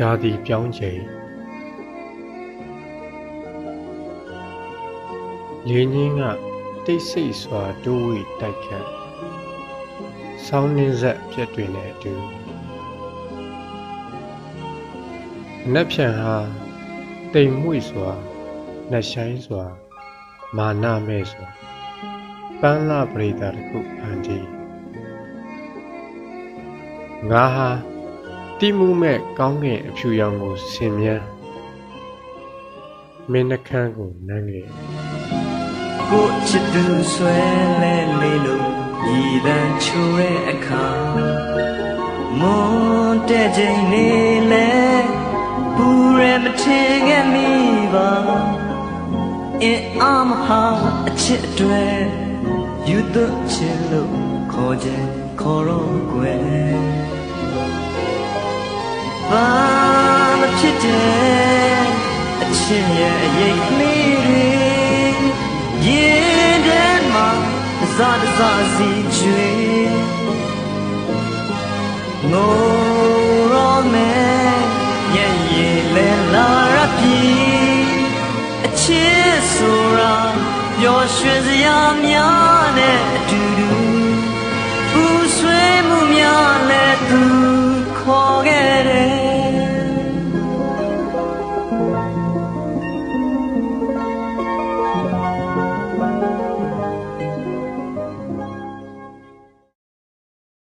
ရာသီပြောင်းချိန်လေငင်းကတိတ်ဆိတ်စွာတိုးဝေတိုက်ခတ်ဆောင်းနှင်းဆက်ပြက်တွေနဲ့အတူနက်ဖြန်ဟာတိမ်မွေ့စွာနှက်ဆိုင်စွာမာနမဲ့စွာပန်းလာပရိသတ်တစ်ခုဖန်တီးငါဟာ တိမှုမဲ့ကောင်းကင်အဖြူရောင်ကိုဆင်မြန်းမင်းနှခမ်းကိုနမ်းခဲ့ကိုချစ်သူဆွဲလဲလေးလို့ရည်တန်းချိုးတဲ့အခါမွန်တဲ့ချိန်နေလဲပူရဲမထင်ခဲ့မိပါအင်းအမဟာအချစ်တွေယူသွချစ်လို့ခေါ်ကြခေါ်တော့ကွယ် ဘာမဖြစ်တဲ့အချစ်ရဲ့အရေးကလေးတွေရင်ထဲမှာဇာတဇာစီကျွေငိုရောမယ်ရဲ့ရည်လဲလာရပြီအချစ်ဆိုတာပျော်ရွှင်စရာများနဲ့အတူတူ